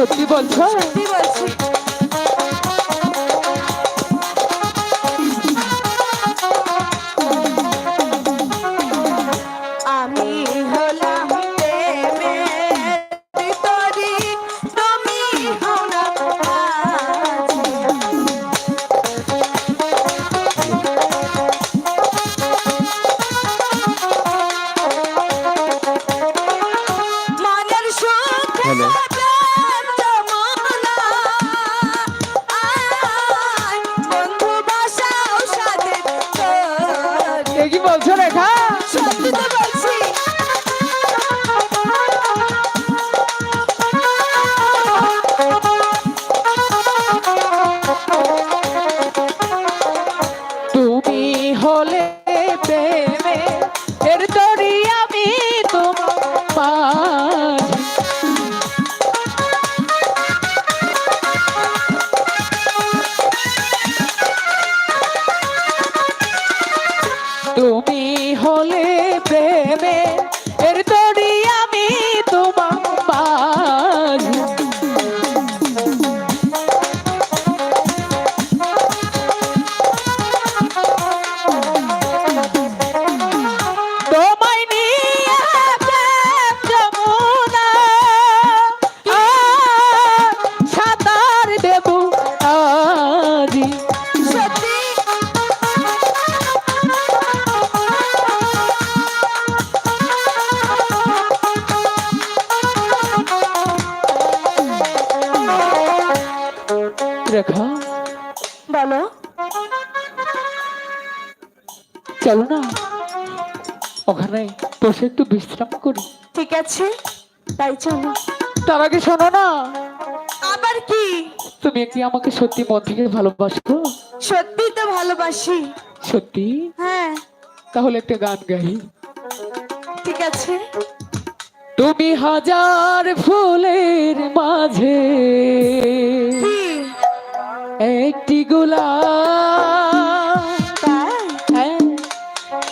সত্যি বলছো? সত্যি বলছি। আমি রেখা। বলো। চলো না। ওখানে বসে একটু বিশ্রাম করি। ঠিক আছে তাই চলো। তার আগে শোনো না। আবার কি? তুমি কি আমাকে সত্যি মন থেকে ভালোবাসো? সত্যি তো ভালোবাসি। সত্যি? হ্যাঁ। তাহলে একটা গান গাই। ঠিক আছে। তুমি হাজার ফুলের মাঝে একটি গুলা হ্যাঁ,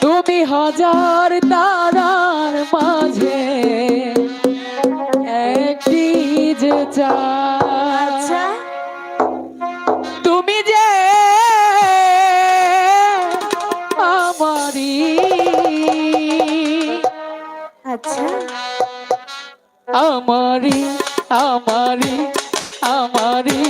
তুমি হাজার তারার মাঝে একটি যে আচ্ছা। তুমি যে আমারি আচ্ছা। আমারি আমারি আমারি